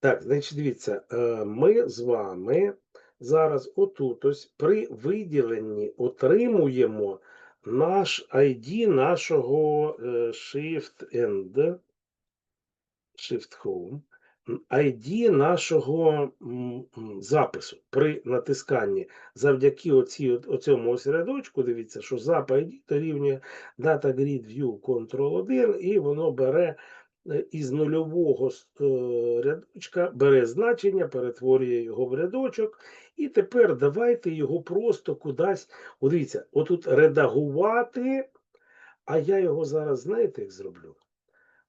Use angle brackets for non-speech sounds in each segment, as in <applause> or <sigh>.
Так, значить, дивіться, е, ми з вами зараз отут ось при виділенні отримуємо наш ID нашого е, Shift End, Shift Home, ID нашого запису при натисканні завдяки оці, оцьому ось дивіться, що zap ID дорівнює Data Grid View Ctrl-1, і воно бере із нульового е, рядочка, бере значення, перетворює його в рядочок. І тепер давайте його просто кудись. Дивіться, отут редагувати, а я його зараз, знаєте, як зроблю?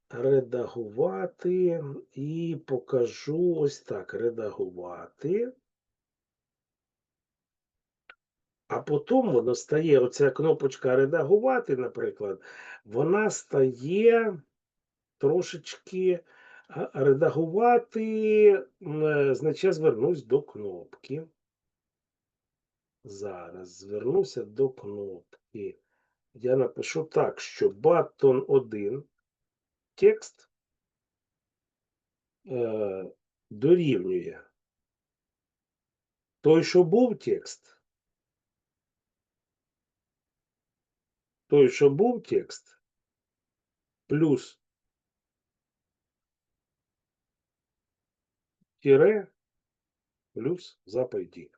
Редагувати і покажу ось так. Редагувати. А потім воно стає, оця кнопочка редагувати, наприклад, вона стає трошечки редагувати, е, значить, я звернусь до кнопки. Зараз звернуся до кнопки. Я напишу так, що button 1 текст е, дорівнює той, що був текст. Той, що був текст, плюс тире, плюс запайді.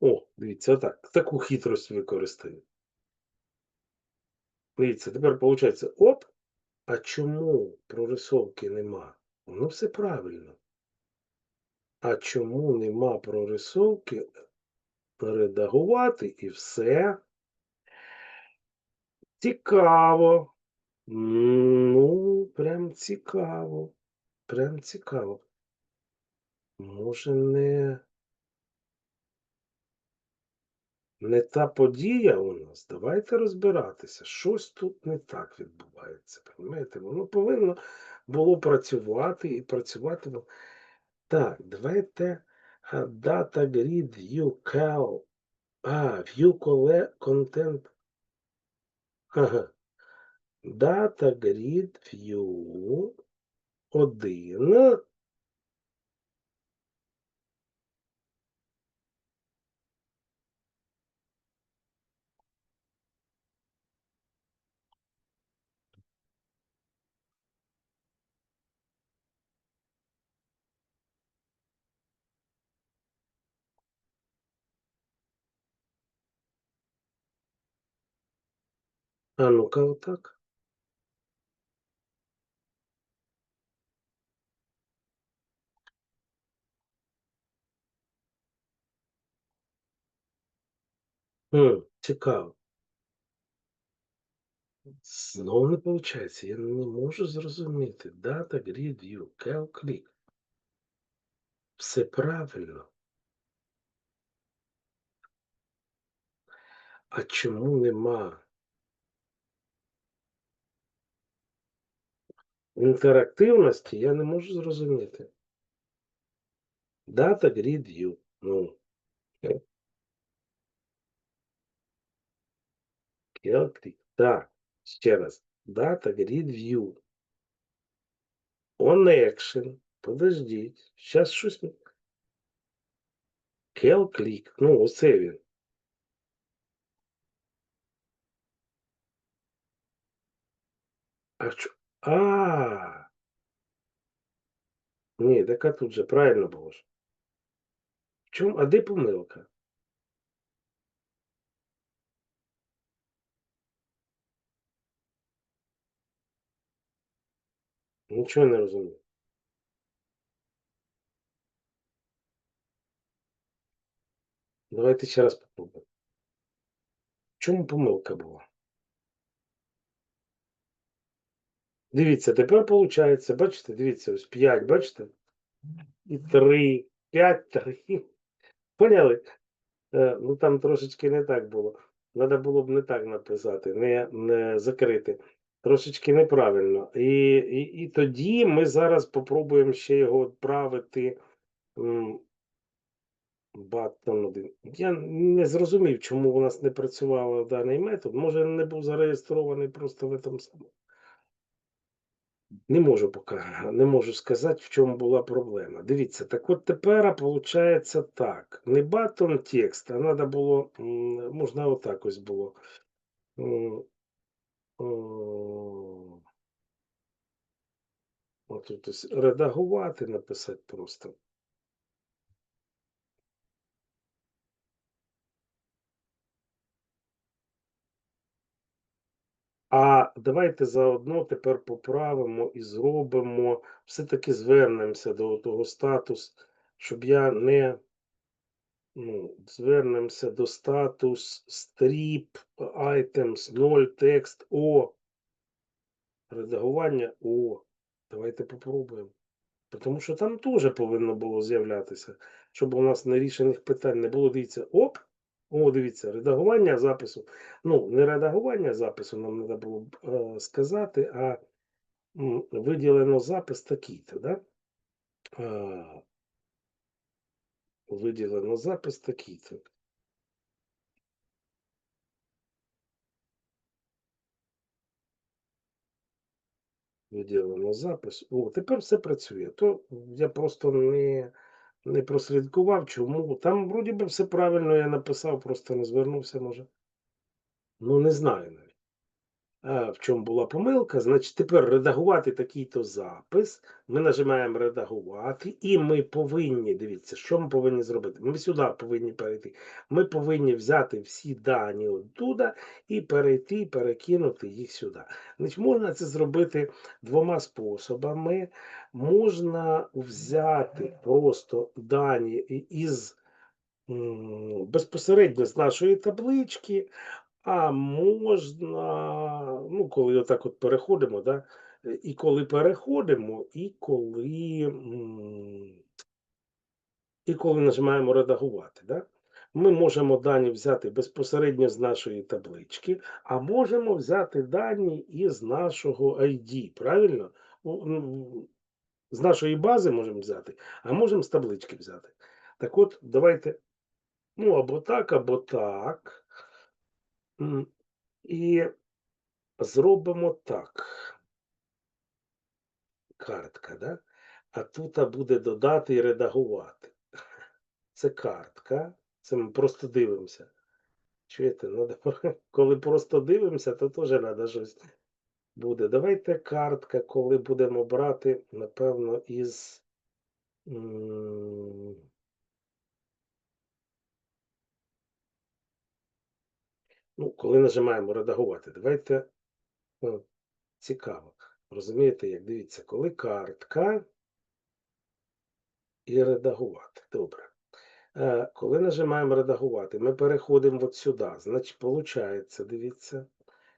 О, дивіться, отак. Таку хитрость використаю. Дивіться, тепер виходить, оп, а чому прорисовки нема? Ну, все правильно. А чому нема прорисовки? Редагувати і все. Цікаво. Ну, прям цікаво. Прям цікаво. Може, не, не та подія у нас. Давайте розбиратися. Щось тут не так відбувається. Розумієте? Воно повинно було працювати і працювати. Так, давайте Data Grid View Cal. А, View Cole- Content. Ага. Data Grid View 1. А ну-ка, отак. Хм, цікаво. Знову не виходить. Я не можу зрозуміти. Data Grid View, Cal Click. Все правильно. А чому нема інтерактивності, я не можу зрозуміти. Data Grid View. Ну. Click. Так, ще раз. Data Grid View. On Action. Подождіть. Зараз щось. Click. Ну, оце він. А що? А. Ні, така тут же правильно було ж. В чому? А де помилка? Нічого не розумію. Давайте ще раз попробуємо. В чому помилка була? Дивіться, тепер виходить, бачите, дивіться, ось 5, бачите? І 3, 5, 3. Поняли? Е, ну там трошечки не так було. Треба було б не так написати, не, не закрити. Трошечки неправильно. І, і, і тоді ми зараз попробуємо ще його відправити. Button 1. Я не зрозумів, чому у нас не працював даний метод. Може, не був зареєстрований просто в этом самому. Не можу поки, не можу сказати, в чому була проблема. Дивіться, так от тепер виходить так. Не батон текст, а треба було, можна отак ось було. О, Отут ось редагувати, написати просто. А давайте заодно тепер поправимо і зробимо, все-таки звернемося до того статус, щоб я не ну, звернемося до статус strip items 0 текст О. Редагування О. Давайте попробуємо. Тому що там теж повинно було з'являтися, щоб у нас нерішених питань не було. Дивіться, оп, о, дивіться, редагування запису. Ну, не редагування запису, нам треба було е, сказати, а виділено запис такий-то, да? Е, виділено запис такий-то. Виділено запис. О, тепер все працює. То я просто не, не прослідкував, чому. Там вроді би все правильно я написав, просто не звернувся, може. Ну, не знаю навіть. А, в чому була помилка? Значить, тепер редагувати такий-то запис. Ми нажимаємо редагувати, і ми повинні, дивіться, що ми повинні зробити? Ми сюди повинні перейти. Ми повинні взяти всі дані оттуда і перейти, перекинути їх сюди. Значить, можна це зробити двома способами. Можна взяти просто дані із безпосередньо з нашої таблички, а можна, ну, коли отак от переходимо, да, е, і коли переходимо, і коли, і коли нажимаємо редагувати, да, ми можемо дані взяти безпосередньо з нашої таблички, а можемо взяти дані із нашого ID, правильно? З нашої бази можемо взяти, а можемо з таблички взяти. Так от, давайте, ну, або так, або так. І зробимо так. Картка, да? А тут буде додати і редагувати. Це картка. Це ми просто дивимося. Чуєте, <laughs> надо, коли просто дивимося, то теж треба щось буде. Давайте картка, коли будемо брати, напевно, із. Ну, коли нажимаємо редагувати, давайте о, цікаво. Розумієте, як дивіться, коли картка і редагувати. Добре. Е, Коли нажимаємо редагувати, ми переходимо от сюди. Значить, виходить, дивіться,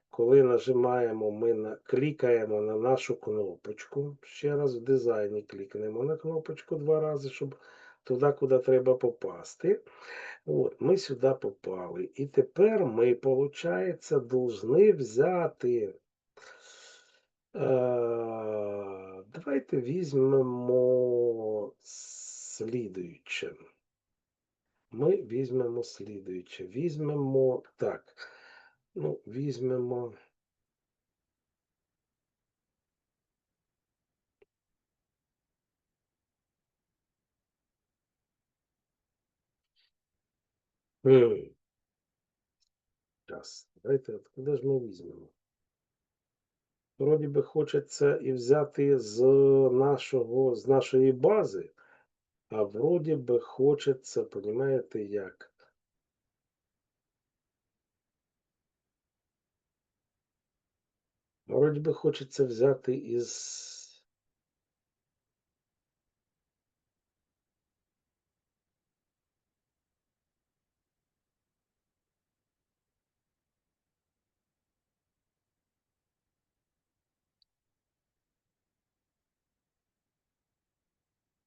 коли нажимаємо, ми на, клікаємо на нашу кнопочку. Ще раз в дизайні клікнемо на кнопочку два рази, щоб туди, куди треба попасти. От, ми сюди попали. І тепер ми, виходить, повинні взяти. Е, давайте візьмемо слідуюче. Ми візьмемо слідуюче. Візьмемо так. Ну, візьмемо. Зараз. Давайте, куди ж ми візьмемо? Вроді би хочеться і взяти з нашого, з нашої бази, а вроді би хочеться, понімаєте, як? Вроді би хочеться взяти із.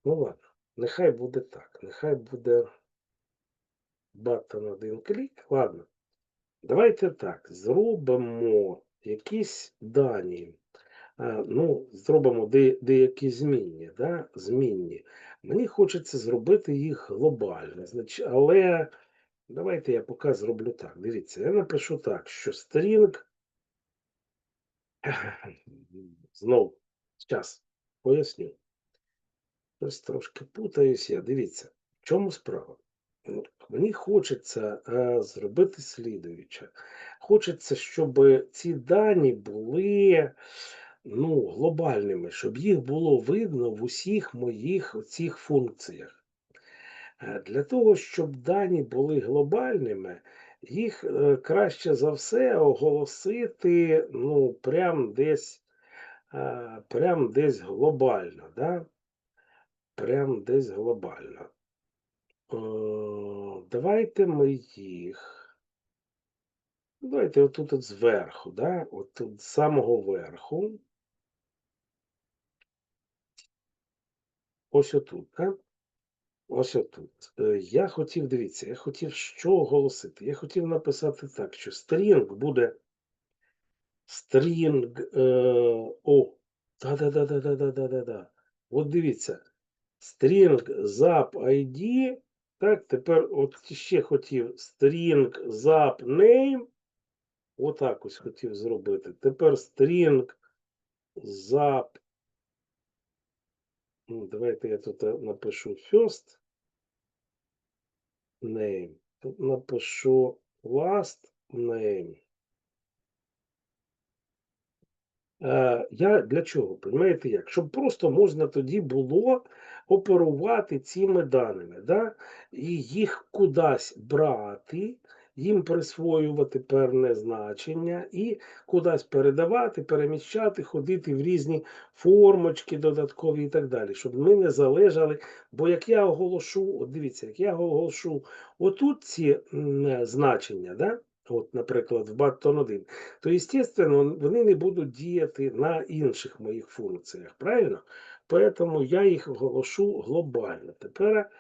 Ну ладно, нехай буде так. Нехай буде батон один клік. Ладно. Давайте так. Зробимо якісь дані. Ну, зробимо де, деякі змінні, да? змінні. Мені хочеться зробити їх глобально. Але давайте я поки зроблю так. Дивіться, я напишу так, що стрінг. <clears throat> Знову Зараз поясню. Ось трошки путаюсь я. Дивіться, в чому справа? Мені хочеться е, зробити слідуюче. Хочеться, щоб ці дані були ну, глобальними, щоб їх було видно в усіх моїх цих функціях. Е, Для того, щоб дані були глобальними, їх е, краще за все оголосити ну, прям десь, прям десь глобально. Да? Прям десь глобально. Е, Давайте ми їх. Давайте отут от зверху, да? От з самого верху. Ось отут, да? Ось отут. Е, Я хотів, дивіться, я хотів що оголосити? Я хотів написати так, що стрінг буде стрінг. Е, о, да-да-да-да-да-да-да-да. От дивіться. Стрінг zap ID. Так, тепер от ще хотів string zap name. Отак ось хотів зробити. Тепер string zap. Ну, давайте я тут напишу first name. Тут напишу last name. Е, я для чого? Понимаєте як? Щоб просто можна тоді було оперувати цими даними, да? і їх кудись брати, їм присвоювати певне значення і кудись передавати, переміщати, ходити в різні формочки додаткові і так далі, щоб ми не залежали. Бо як я оголошу, от дивіться, як я оголошу отут ці значення, да? от, наприклад, в Button 1, то, естественно, вони не будуть діяти на інших моїх функціях, правильно? Поэтому я їх оголошу глобально. Тепер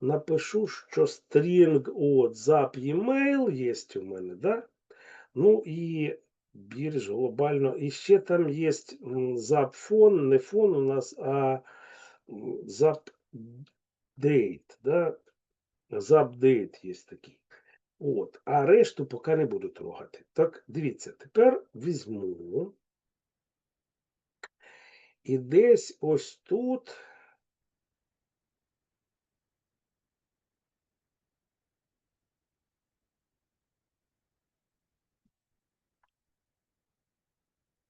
напишу, що string от zap email є у мене, да? Ну і більш глобально. І ще там є zap фон, не фон у нас, а zap date, да? Zap date є такий. От, а решту поки не буду трогати. Так, дивіться, тепер візьму. І десь ось тут.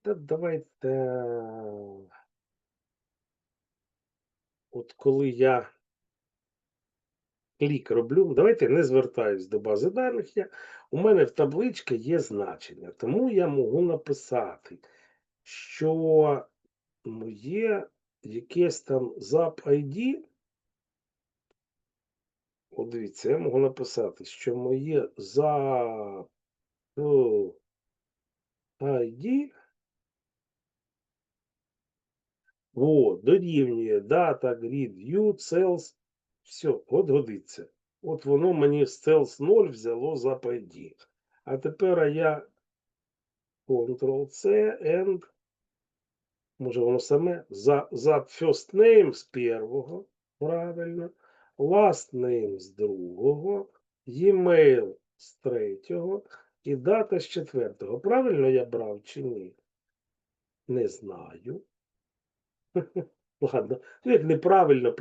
Та давайте. От коли я клік роблю, давайте не звертаюсь до бази даних. Я, у мене в табличці є значення, тому я можу написати, що моє якесь там zap ID. От дивіться, я можу написати, що моє zap ID О, дорівнює дата, grid, view, cells. Все, от годиться. От воно мені з cells 0 взяло за ID. А тепер я Ctrl-C and може воно саме за, за first name з першого, правильно, last name з другого, e-mail з третього і дата з четвертого. Правильно я брав чи ні? Не знаю. <laughs> Ладно, ну як неправильно,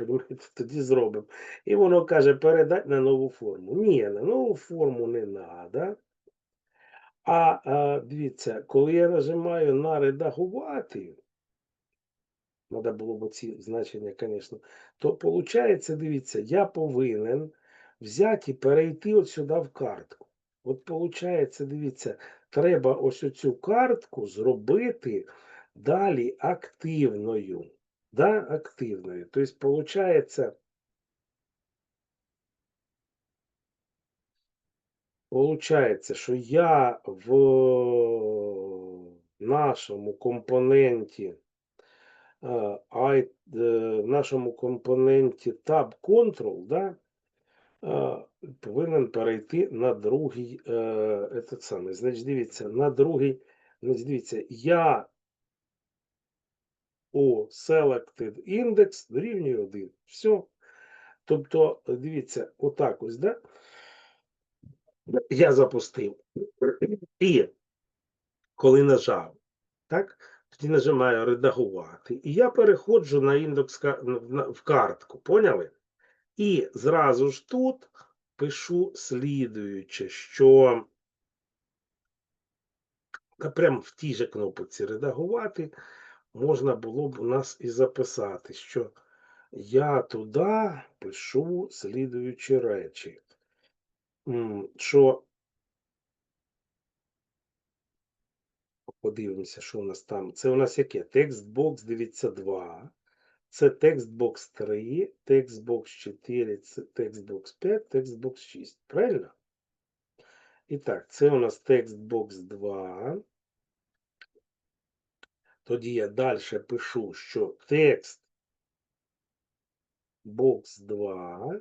тоді зробимо. І воно каже, передати на нову форму. Ні, на нову форму не треба. А дивіться, коли я нажимаю на редагувати, треба було б ці значення, звісно, то виходить, дивіться, я повинен взяти і перейти от сюди в картку. От виходить, дивіться, треба ось оцю картку зробити далі активною. Да, активною. То есть получается, получается, що я в нашому компоненті е, I, е, в нашому компоненті Tab Control, да, е, повинен перейти на другий, е, этот самий, значить, дивіться, на другий, значить, дивіться, я у selected index дорівнює 1. Все. Тобто, дивіться, отак ось, да? Я запустив. І коли нажав, так? Тоді нажимаю редагувати. І я переходжу на індекс в картку. Поняли? І зразу ж тут пишу слідуюче, що та прямо в тій же кнопці редагувати можна було б у нас і записати, що я туди пишу слідуючі речі. Що подивимося, що у нас там. Це у нас яке? Текстбокс, дивіться, 2. Це текстбокс 3, текстбокс 4, це текстбокс 5, текстбокс 6. Правильно? І так, це у нас текстбокс 2. Тоді я далі пишу, що текст бокс 2,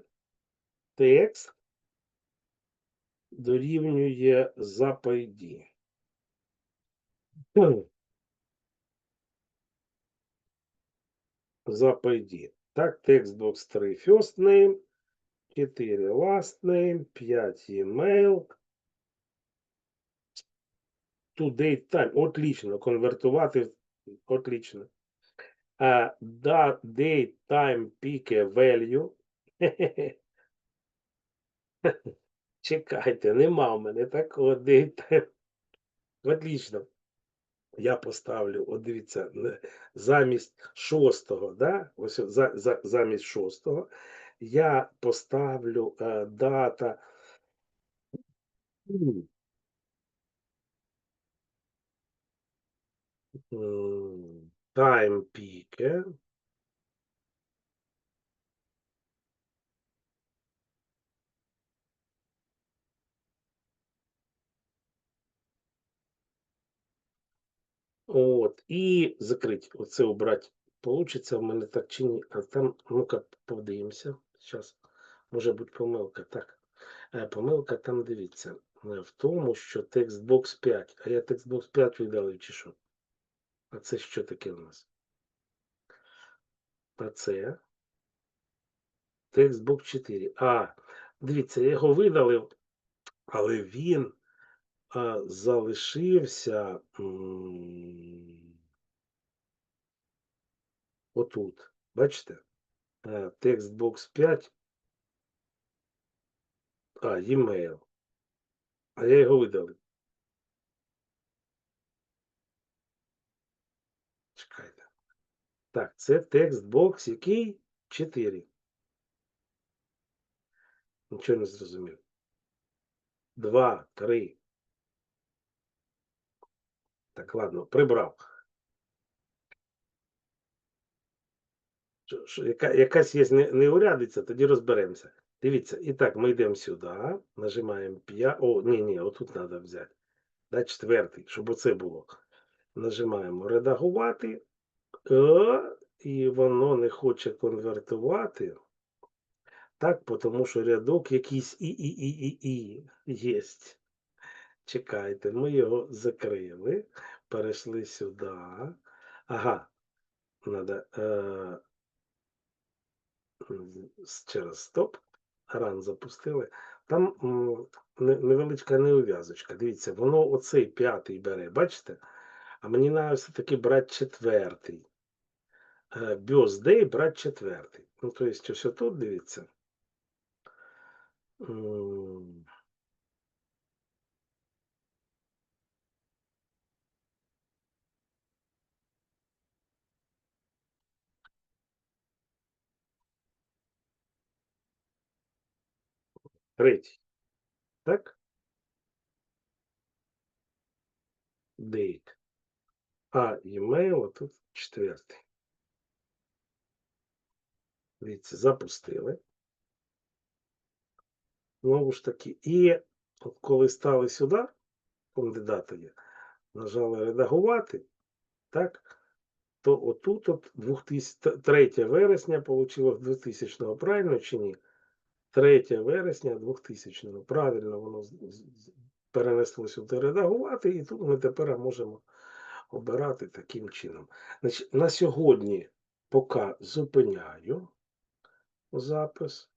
текст дорівнює <clears throat> Запайді. Так, текстбокс 3 first name, 4 last name, 5 email. Date time. Отлично. Конвертувати. Отлично. А, да, date time peak value. <laughs> Чекайте, нема в мене такого date time. Отлично. Я поставлю, от дивіться, замість шостого, да? Ось за, за, замість шостого я поставлю е, дата. Time peak. От, і закрити. Оце убрати. Получиться в мене так чи ні. А там, ну-ка, подивимося. Зараз. Може бути помилка. Так. Е, Помилка там дивіться. е, В тому, що текстбокс 5. А я текстбокс 5 видалив чи що? А це що таке у нас? А це текстбокс 4. А, дивіться, я його видалив, але він а, залишився. м, Отут. Бачите? Е, Текстбокс 5. А, e-mail. А я його видалив. Чекайте. Так, це текстбокс який? 4. Нічого не зрозумів. 2, 3. Так, ладно, прибрав. Що- що, яка, якась є не- неурядиця, тоді розберемося. Дивіться, і так, ми йдемо сюди, нажимаємо 5. О, ні, ні, отут треба взяти. Да, четвертий, щоб оце було. Нажимаємо редагувати. Е, і воно не хоче конвертувати. Так, тому що рядок якийсь і і і і і єсть. Чекайте, ми його закрили, перейшли сюди. Ага, з- через стоп. Ран запустили. Там невеличка неув'язочка. Дивіться, воно оцей п'ятий бере, бачите? А мені треба все-таки брати четвертий. Е, Birthday брати четвертий. Ну, то есть, ось тут дивіться. Третій. Так? Date. А e-mail тут четвертий. Дивіться, запустили. Знову ж таки, і от коли стали сюди, кандидати є, нажали редагувати, так, то отут от 2000, 3 вересня вийшло 2000 правильно чи ні? 3 вересня 2000 -го. Правильно воно перенеслося з- з- сюди редагувати, і тут ми тепер можемо обирати таким чином. Значить, на сьогодні поки зупиняю запис.